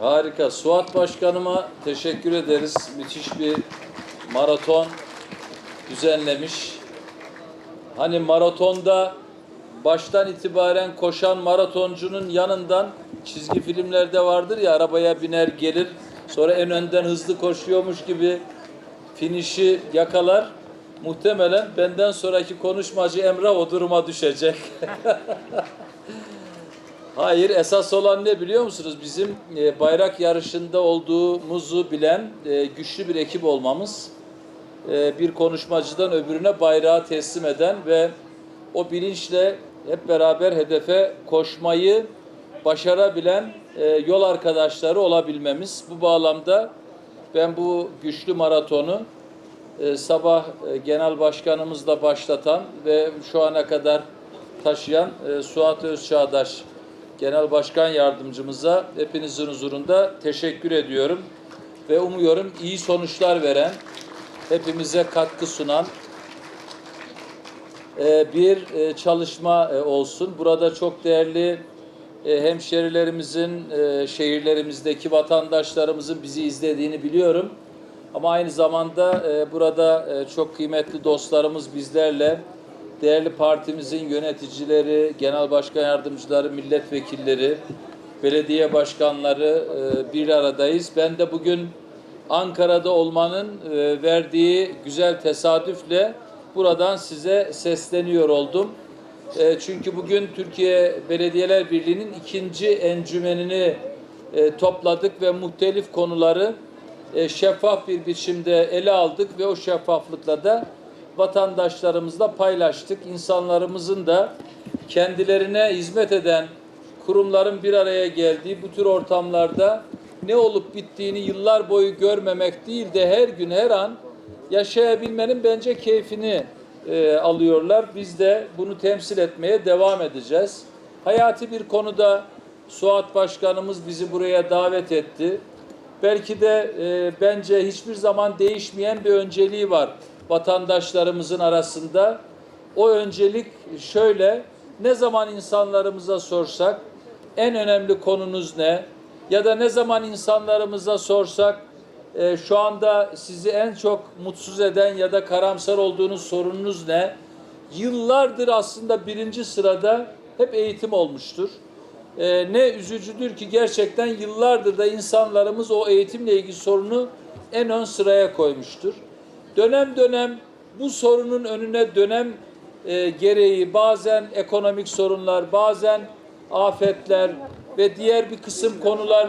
Harika. Suat Başkanıma teşekkür ederiz. Müthiş bir maraton düzenlemiş. Hani maratonda baştan itibaren koşan maratoncunun yanından çizgi filmlerde vardır ya arabaya biner gelir sonra en önden hızlı koşuyormuş gibi finişi yakalar. Muhtemelen benden sonraki konuşmacı Emrah o duruma düşecek. Hayır, esas olan ne biliyor musunuz? Bizim e, bayrak yarışında olduğumuzu bilen e, güçlü bir ekip olmamız. E, bir konuşmacıdan öbürüne bayrağı teslim eden ve o bilinçle hep beraber hedefe koşmayı başarabilen e, yol arkadaşları olabilmemiz. Bu bağlamda ben bu güçlü maratonu e, sabah e, genel başkanımızla başlatan ve şu ana kadar taşıyan e, Suat Özçağdaş Genel Başkan Yardımcımıza hepinizin huzurunda teşekkür ediyorum. Ve umuyorum iyi sonuçlar veren, hepimize katkı sunan e, bir e, çalışma e, olsun. Burada çok değerli hemşerilerimizin, şehirlerimizdeki vatandaşlarımızın bizi izlediğini biliyorum. Ama aynı zamanda burada çok kıymetli dostlarımız bizlerle, değerli partimizin yöneticileri, genel başkan yardımcıları, milletvekilleri, belediye başkanları e, bir aradayız. Ben de bugün Ankara'da olmanın e, verdiği güzel tesadüfle buradan size sesleniyor oldum. E, çünkü bugün Türkiye Belediyeler Birliği'nin ikinci encümenini topladık ve muhtelif konuları şeffaf bir biçimde ele aldık ve o şeffaflıkla da vatandaşlarımızla paylaştık. İnsanlarımızın da kendilerine hizmet eden kurumların bir araya geldiği bu tür ortamlarda ne olup bittiğini yıllar boyu görmemek değil de her gün her an yaşayabilmenin bence keyfini e, alıyorlar. Biz de bunu temsil etmeye devam edeceğiz. Hayati bir konuda Suat Başkanımız bizi buraya davet etti. Belki de e, bence hiçbir zaman değişmeyen bir önceliği var vatandaşlarımızın arasında. O öncelik şöyle, ne zaman insanlarımıza sorsak en önemli konunuz ne? Ya da ne zaman insanlarımıza sorsak e, şu anda sizi en çok mutsuz eden ya da karamsar olduğunuz sorununuz ne? Yıllardır aslında birinci sırada hep eğitim olmuştur. E, ne üzücüdür ki gerçekten yıllardır da insanlarımız o eğitimle ilgili sorunu en ön sıraya koymuştur. Dönem dönem bu sorunun önüne dönem e, gereği bazen ekonomik sorunlar, bazen afetler ve diğer bir kısım konular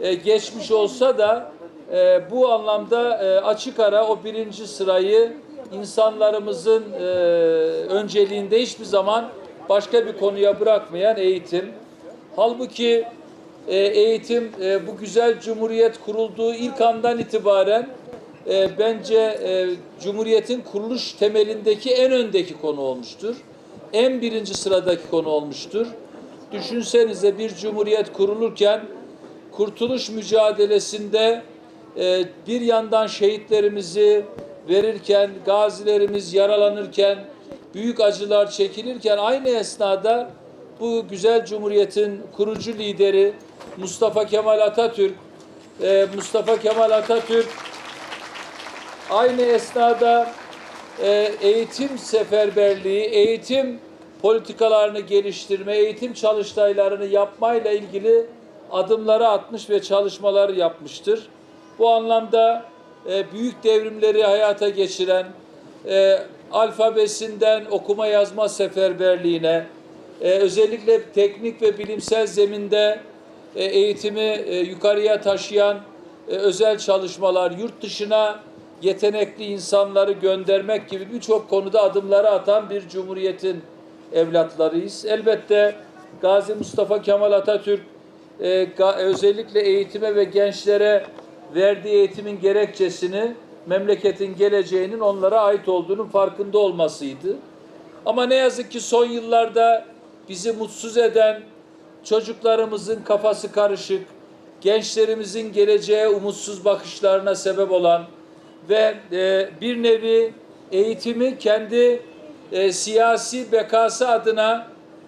e, geçmiş olsa da e, bu anlamda e, açık ara o birinci sırayı insanlarımızın e, önceliğinde hiçbir zaman başka bir konuya bırakmayan eğitim. Halbuki e, eğitim e, bu güzel cumhuriyet kurulduğu ilk andan itibaren e, bence e, Cumhuriyet'in kuruluş temelindeki en öndeki konu olmuştur. En birinci sıradaki konu olmuştur. Düşünsenize bir cumhuriyet kurulurken kurtuluş mücadelesinde e, bir yandan şehitlerimizi verirken, gazilerimiz yaralanırken, büyük acılar çekilirken aynı esnada bu güzel cumhuriyetin kurucu lideri Mustafa Kemal Atatürk, e, Mustafa Kemal Atatürk aynı esnada e, eğitim seferberliği, eğitim politikalarını geliştirme, eğitim çalıştaylarını yapmayla ilgili adımları atmış ve çalışmalar yapmıştır. Bu anlamda e, büyük devrimleri hayata geçiren, e, alfabesinden okuma yazma seferberliğine, özellikle teknik ve bilimsel zeminde eğitimi yukarıya taşıyan özel çalışmalar, yurt dışına yetenekli insanları göndermek gibi birçok konuda adımları atan bir cumhuriyetin evlatlarıyız. Elbette Gazi Mustafa Kemal Atatürk e, özellikle eğitime ve gençlere verdiği eğitimin gerekçesini memleketin geleceğinin onlara ait olduğunun farkında olmasıydı. Ama ne yazık ki son yıllarda bizi mutsuz eden çocuklarımızın kafası karışık, gençlerimizin geleceğe umutsuz bakışlarına sebep olan ve e, bir nevi eğitimi kendi e, siyasi bekası adına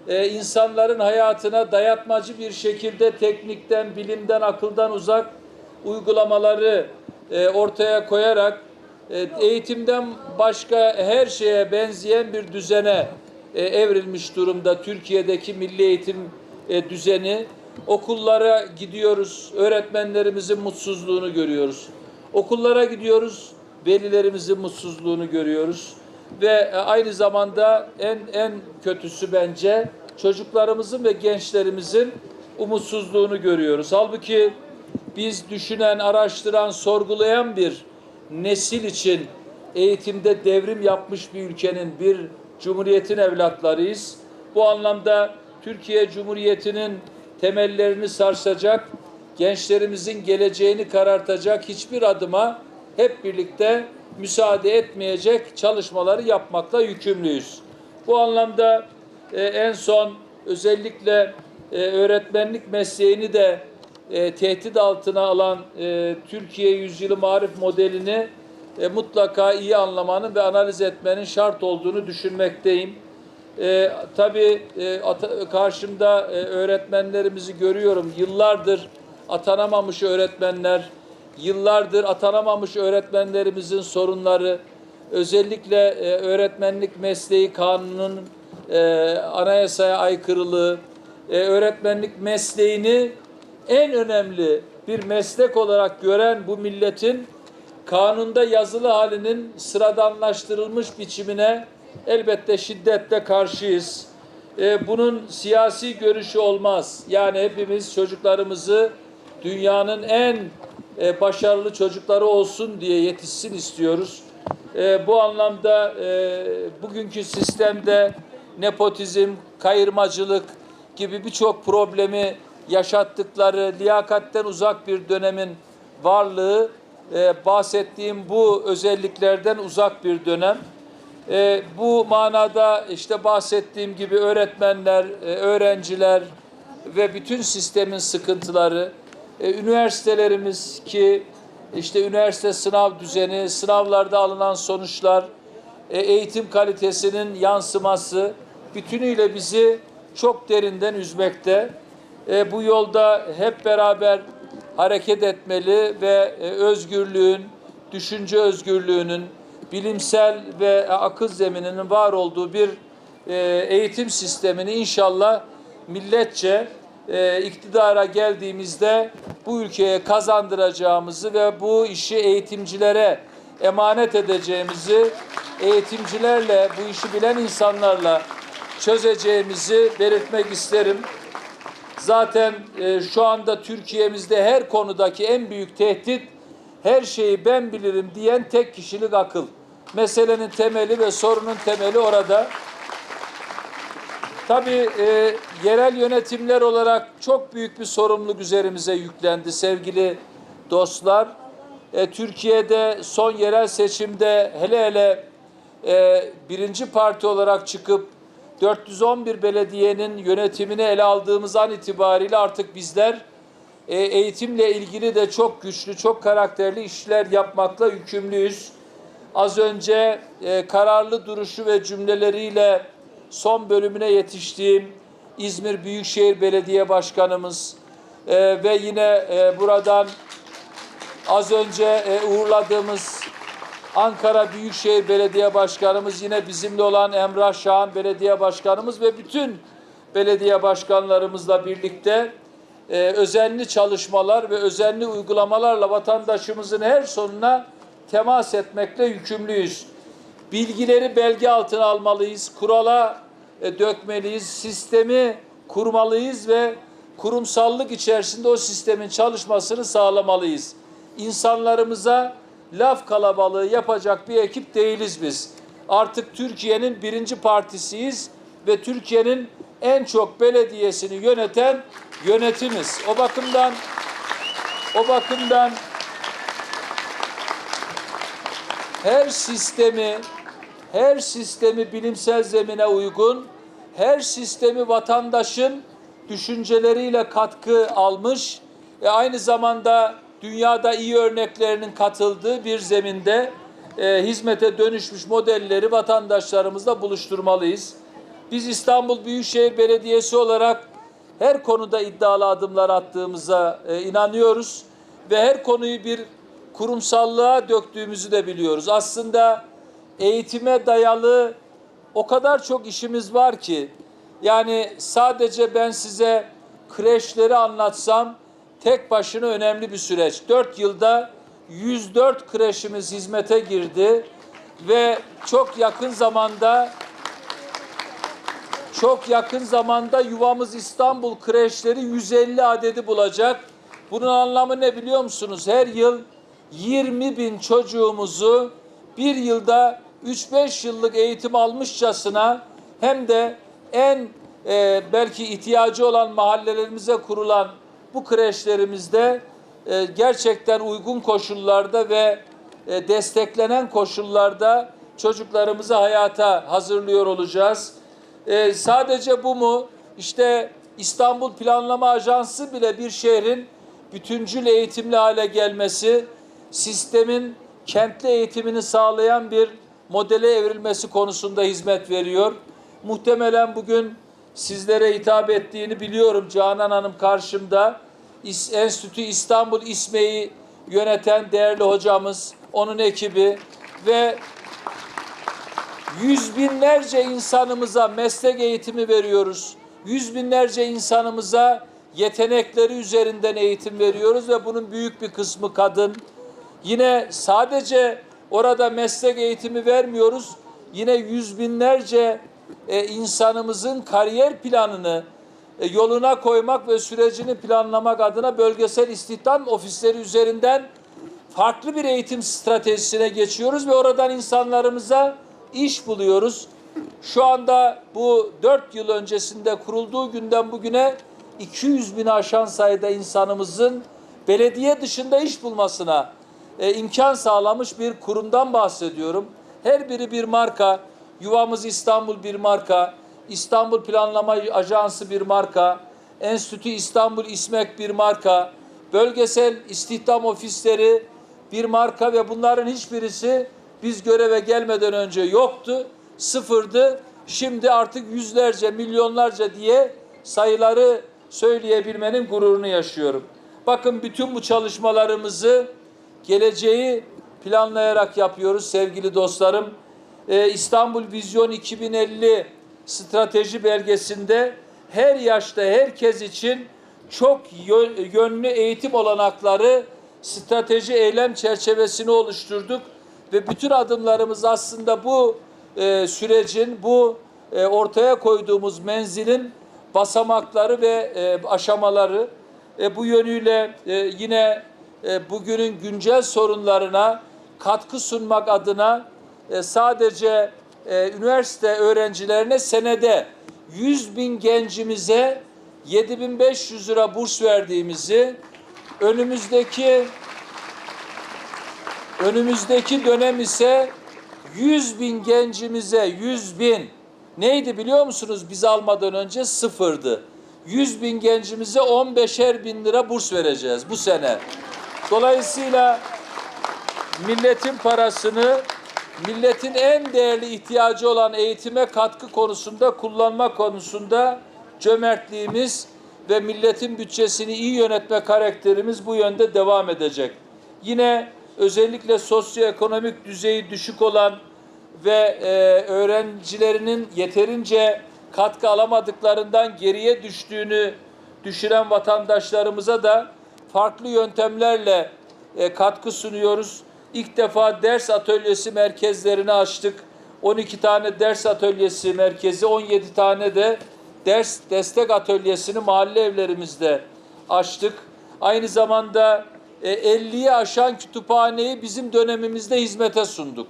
e, insanların hayatına dayatmacı bir şekilde teknikten, bilimden, akıldan uzak uygulamaları ortaya koyarak eğitimden başka her şeye benzeyen bir düzene evrilmiş durumda Türkiye'deki milli eğitim düzeni. Okullara gidiyoruz, öğretmenlerimizin mutsuzluğunu görüyoruz. Okullara gidiyoruz, velilerimizin mutsuzluğunu görüyoruz ve e, aynı zamanda en en kötüsü bence çocuklarımızın ve gençlerimizin umutsuzluğunu görüyoruz. Halbuki biz düşünen, araştıran, sorgulayan bir nesil için eğitimde devrim yapmış bir ülkenin, bir cumhuriyetin evlatlarıyız. Bu anlamda Türkiye Cumhuriyeti'nin temellerini sarsacak, gençlerimizin geleceğini karartacak hiçbir adıma hep birlikte müsaade etmeyecek çalışmaları yapmakla yükümlüyüz. Bu anlamda e, en son özellikle e, öğretmenlik mesleğini de e, tehdit altına alan e, Türkiye Yüzyılı Marif modelini e, mutlaka iyi anlamanın ve analiz etmenin şart olduğunu düşünmekteyim. E, tabii e, karşımda e, öğretmenlerimizi görüyorum. Yıllardır atanamamış öğretmenler, yıllardır atanamamış öğretmenlerimizin sorunları, özellikle e, öğretmenlik mesleği kanunun e, anayasaya aykırılığı, e, öğretmenlik mesleğini en önemli bir meslek olarak gören bu milletin kanunda yazılı halinin sıradanlaştırılmış biçimine elbette şiddetle karşıyız. E, bunun siyasi görüşü olmaz. Yani hepimiz çocuklarımızı dünyanın en e, başarılı çocukları olsun diye yetişsin istiyoruz. E, bu anlamda e, bugünkü sistemde nepotizm, kayırmacılık gibi birçok problemi yaşattıkları liyakatten uzak bir dönemin varlığı e, bahsettiğim bu özelliklerden uzak bir dönem. E, bu manada işte bahsettiğim gibi öğretmenler, e, öğrenciler ve bütün sistemin sıkıntıları, e, üniversitelerimiz ki işte üniversite sınav düzeni, sınavlarda alınan sonuçlar, e, eğitim kalitesinin yansıması bütünüyle bizi çok derinden üzmekte. E, bu yolda hep beraber hareket etmeli ve özgürlüğün, düşünce özgürlüğünün, bilimsel ve akıl zemininin var olduğu bir eğitim sistemini inşallah milletçe e, iktidara geldiğimizde bu ülkeye kazandıracağımızı ve bu işi eğitimcilere emanet edeceğimizi, eğitimcilerle, bu işi bilen insanlarla çözeceğimizi belirtmek isterim. Zaten e, şu anda Türkiye'mizde her konudaki en büyük tehdit her şeyi ben bilirim diyen tek kişilik akıl. Meselenin temeli ve sorunun temeli orada. Tabii e, yerel yönetimler olarak çok büyük bir sorumluluk üzerimize yüklendi sevgili dostlar. E, Türkiye'de son yerel seçimde hele hele e, birinci parti olarak çıkıp 411 belediyenin yönetimini ele aldığımız an itibariyle artık bizler e, eğitimle ilgili de çok güçlü, çok karakterli işler yapmakla yükümlüyüz. Az önce e, kararlı duruşu ve cümleleriyle son bölümüne yetiştiğim İzmir Büyükşehir Belediye Başkanımız e, ve yine e, buradan az önce e, uğurladığımız Ankara Büyükşehir Belediye Başkanımız yine bizimle olan Emrah Şahan Belediye Başkanımız ve bütün belediye başkanlarımızla birlikte e, özenli çalışmalar ve özenli uygulamalarla vatandaşımızın her sonuna temas etmekle yükümlüyüz. Bilgileri belge altına almalıyız, kurala e, dökmeliyiz, sistemi kurmalıyız ve kurumsallık içerisinde o sistemin çalışmasını sağlamalıyız. İnsanlarımıza laf kalabalığı yapacak bir ekip değiliz biz. Artık Türkiye'nin birinci partisiyiz ve Türkiye'nin en çok belediyesini yöneten yönetimiz. O bakımdan o bakımdan her sistemi her sistemi bilimsel zemine uygun, her sistemi vatandaşın düşünceleriyle katkı almış ve aynı zamanda dünyada iyi örneklerinin katıldığı bir zeminde e, hizmete dönüşmüş modelleri vatandaşlarımızla buluşturmalıyız. Biz İstanbul Büyükşehir Belediyesi olarak her konuda iddialı adımlar attığımıza e, inanıyoruz ve her konuyu bir kurumsallığa döktüğümüzü de biliyoruz. Aslında eğitime dayalı o kadar çok işimiz var ki yani sadece ben size kreşleri anlatsam tek başına önemli bir süreç. 4 yılda 104 kreşimiz hizmete girdi ve çok yakın zamanda çok yakın zamanda yuvamız İstanbul kreşleri 150 adedi bulacak. Bunun anlamı ne biliyor musunuz? Her yıl 20 bin çocuğumuzu bir yılda 3-5 yıllık eğitim almışçasına hem de en e, belki ihtiyacı olan mahallelerimize kurulan bu kreşlerimizde e, gerçekten uygun koşullarda ve e, desteklenen koşullarda çocuklarımızı hayata hazırlıyor olacağız. E, sadece bu mu? İşte İstanbul Planlama Ajansı bile bir şehrin bütüncül eğitimli hale gelmesi, sistemin kentli eğitimini sağlayan bir modele evrilmesi konusunda hizmet veriyor. Muhtemelen bugün sizlere hitap ettiğini biliyorum Canan Hanım karşımda. Enstitü İstanbul İSME'yi yöneten değerli hocamız, onun ekibi ve yüz binlerce insanımıza meslek eğitimi veriyoruz. Yüz binlerce insanımıza yetenekleri üzerinden eğitim veriyoruz ve bunun büyük bir kısmı kadın. Yine sadece orada meslek eğitimi vermiyoruz. Yine yüz binlerce e, insanımızın kariyer planını e, yoluna koymak ve sürecini planlamak adına bölgesel istihdam ofisleri üzerinden farklı bir eğitim stratejisine geçiyoruz ve oradan insanlarımıza iş buluyoruz. Şu anda bu dört yıl öncesinde kurulduğu günden bugüne 200 bin aşan sayıda insanımızın belediye dışında iş bulmasına e, imkan sağlamış bir kurumdan bahsediyorum. Her biri bir marka. Yuvamız İstanbul bir marka. İstanbul Planlama Ajansı bir marka. Enstitü İstanbul İSMEK bir marka. Bölgesel istihdam ofisleri bir marka ve bunların hiçbirisi biz göreve gelmeden önce yoktu, sıfırdı. Şimdi artık yüzlerce, milyonlarca diye sayıları söyleyebilmenin gururunu yaşıyorum. Bakın bütün bu çalışmalarımızı geleceği planlayarak yapıyoruz sevgili dostlarım. Ee, İstanbul Vizyon 2050 strateji belgesinde her yaşta herkes için çok yö- yönlü eğitim olanakları strateji eylem çerçevesini oluşturduk ve bütün adımlarımız aslında bu e, sürecin, bu e, ortaya koyduğumuz menzilin basamakları ve e, aşamaları. E, bu yönüyle e, yine e, bugünün güncel sorunlarına katkı sunmak adına e, sadece e, üniversite öğrencilerine senede 100 bin gencimize 7500 lira burs verdiğimizi önümüzdeki önümüzdeki dönem ise 100 bin gencimize 100 bin neydi biliyor musunuz biz almadan önce sıfırdı. 100 bin gencimize 15'er bin lira burs vereceğiz bu sene. Dolayısıyla milletin parasını milletin en değerli ihtiyacı olan eğitime katkı konusunda kullanma konusunda cömertliğimiz ve milletin bütçesini iyi yönetme karakterimiz bu yönde devam edecek. Yine özellikle sosyoekonomik düzeyi düşük olan ve e, öğrencilerinin yeterince katkı alamadıklarından geriye düştüğünü düşüren vatandaşlarımıza da farklı yöntemlerle e, katkı sunuyoruz. İlk defa ders atölyesi merkezlerini açtık. 12 tane ders atölyesi merkezi, 17 tane de ders destek atölyesini mahalle evlerimizde açtık. Aynı zamanda e, 50'yi aşan kütüphaneyi bizim dönemimizde hizmete sunduk.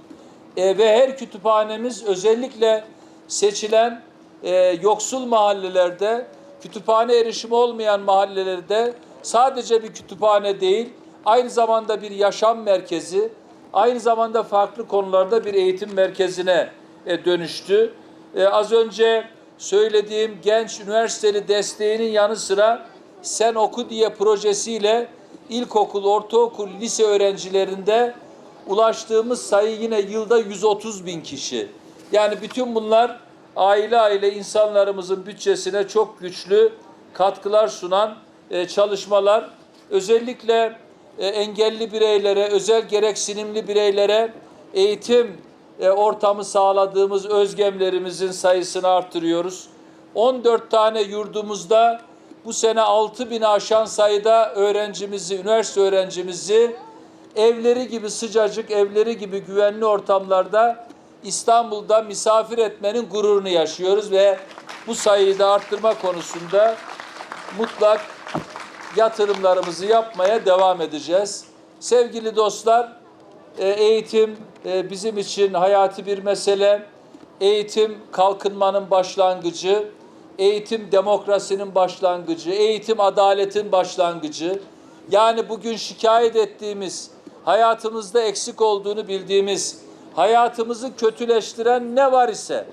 E, ve her kütüphanemiz özellikle seçilen e, yoksul mahallelerde, kütüphane erişimi olmayan mahallelerde sadece bir kütüphane değil, aynı zamanda bir yaşam merkezi, aynı zamanda farklı konularda bir eğitim merkezine e, dönüştü. E, az önce söylediğim genç üniversiteli desteğinin yanı sıra Sen Oku diye projesiyle ilkokul, ortaokul, lise öğrencilerinde ulaştığımız sayı yine yılda 130 bin kişi. Yani bütün bunlar aile aile insanlarımızın bütçesine çok güçlü katkılar sunan e, çalışmalar özellikle e, engelli bireylere, özel gereksinimli bireylere eğitim e, ortamı sağladığımız özgemlerimizin sayısını arttırıyoruz. 14 tane yurdumuzda bu sene 6 bin aşan sayıda öğrencimizi, üniversite öğrencimizi evleri gibi sıcacık, evleri gibi güvenli ortamlarda İstanbul'da misafir etmenin gururunu yaşıyoruz ve bu sayıyı da arttırma konusunda mutlak yatırımlarımızı yapmaya devam edeceğiz. Sevgili dostlar, e, eğitim e, bizim için hayati bir mesele. Eğitim kalkınmanın başlangıcı, eğitim demokrasinin başlangıcı, eğitim adaletin başlangıcı. Yani bugün şikayet ettiğimiz, hayatımızda eksik olduğunu bildiğimiz, hayatımızı kötüleştiren ne var ise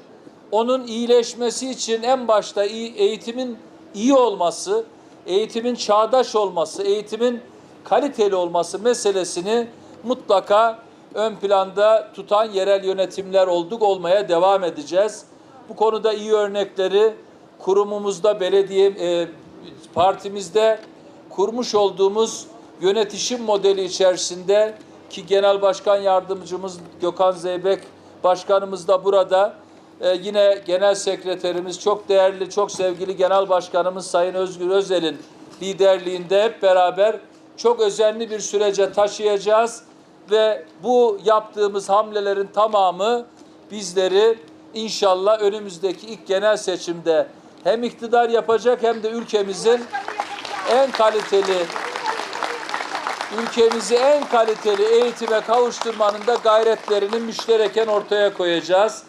onun iyileşmesi için en başta eğitimin iyi olması, eğitimin çağdaş olması, eğitimin kaliteli olması meselesini mutlaka ön planda tutan yerel yönetimler olduk olmaya devam edeceğiz. Bu konuda iyi örnekleri kurumumuzda, belediye e, partimizde kurmuş olduğumuz yönetişim modeli içerisinde ki Genel Başkan Yardımcımız Gökhan Zeybek Başkanımız da burada. Ee, yine Genel Sekreterimiz çok değerli, çok sevgili Genel Başkanımız Sayın Özgür Özel'in liderliğinde hep beraber çok özenli bir sürece taşıyacağız ve bu yaptığımız hamlelerin tamamı bizleri inşallah önümüzdeki ilk genel seçimde hem iktidar yapacak hem de ülkemizin en kaliteli ülkemizi en kaliteli eğitime kavuşturmanın da gayretlerini müştereken ortaya koyacağız.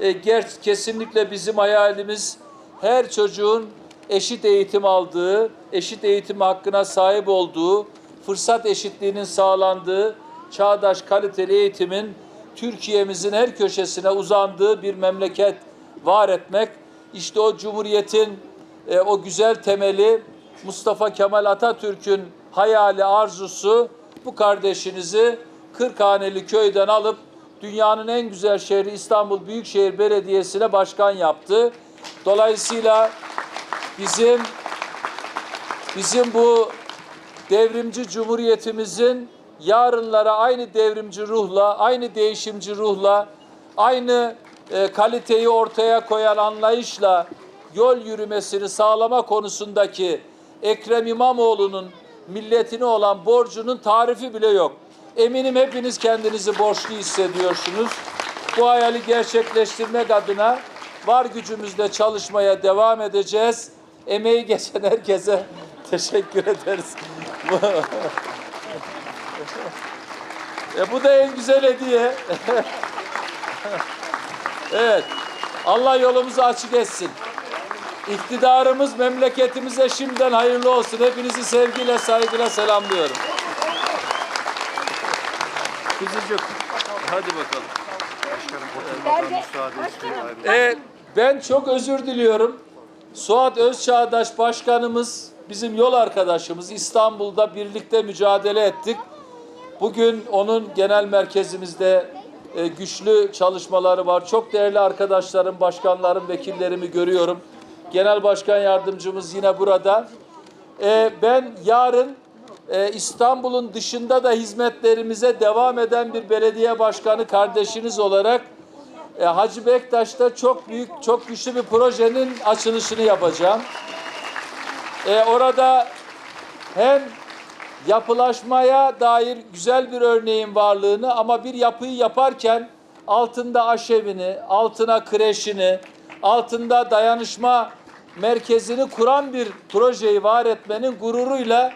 E, ger- kesinlikle bizim hayalimiz her çocuğun eşit eğitim aldığı, eşit eğitim hakkına sahip olduğu, fırsat eşitliğinin sağlandığı, çağdaş kaliteli eğitimin Türkiye'mizin her köşesine uzandığı bir memleket var etmek. İşte o cumhuriyetin e, o güzel temeli Mustafa Kemal Atatürk'ün hayali arzusu bu kardeşinizi Kırkhaneli köyden alıp dünyanın en güzel şehri İstanbul Büyükşehir Belediyesi'ne başkan yaptı. Dolayısıyla bizim bizim bu devrimci cumhuriyetimizin yarınlara aynı devrimci ruhla, aynı değişimci ruhla, aynı e, kaliteyi ortaya koyan anlayışla yol yürümesini sağlama konusundaki Ekrem İmamoğlu'nun milletine olan borcunun tarifi bile yok. Eminim hepiniz kendinizi borçlu hissediyorsunuz. Bu hayali gerçekleştirmek adına var gücümüzle çalışmaya devam edeceğiz. Emeği geçen herkese teşekkür ederiz. e bu da en güzel hediye. evet. Allah yolumuzu açık etsin. İktidarımız memleketimize şimdiden hayırlı olsun. Hepinizi sevgiyle, saygıyla selamlıyorum. Kuzucuk. Hadi bakalım. Ben de başkanım. E, ben çok özür diliyorum. Suat Özçağdaş Başkanımız, bizim yol arkadaşımız İstanbul'da birlikte mücadele ettik. Bugün onun genel merkezimizde e, güçlü çalışmaları var. Çok değerli arkadaşlarım, başkanlarım, vekillerimi görüyorum. Genel Başkan Yardımcımız yine burada. E, ben yarın e, İstanbul'un dışında da hizmetlerimize devam eden bir belediye başkanı kardeşiniz olarak e, Hacı Bektaş'ta çok büyük, çok güçlü bir projenin açılışını yapacağım. E, orada hem yapılaşmaya dair güzel bir örneğin varlığını ama bir yapıyı yaparken altında aşevini, altına kreşini, altında dayanışma merkezini kuran bir projeyi var etmenin gururuyla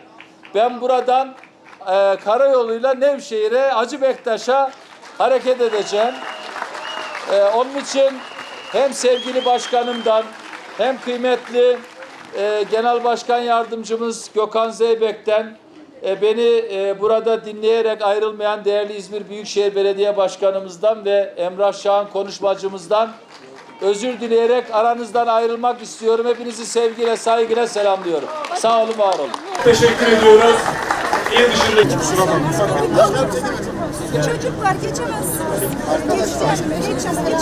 ben buradan e, karayoluyla Nevşehir'e, Hacı Bektaş'a hareket edeceğim. Ee, onun için hem sevgili başkanımdan hem kıymetli e, genel başkan yardımcımız Gökhan Zeybek'ten e, beni e, burada dinleyerek ayrılmayan değerli İzmir Büyükşehir Belediye Başkanımızdan ve Emrah Şahan konuşmacımızdan özür dileyerek aranızdan ayrılmak istiyorum. Hepinizi sevgiyle, saygıyla selamlıyorum. Sağ olun, var olun. Teşekkür ediyoruz. İl dışında Çocuk var geçemezsiniz. Geçeceğim, geçeceğim.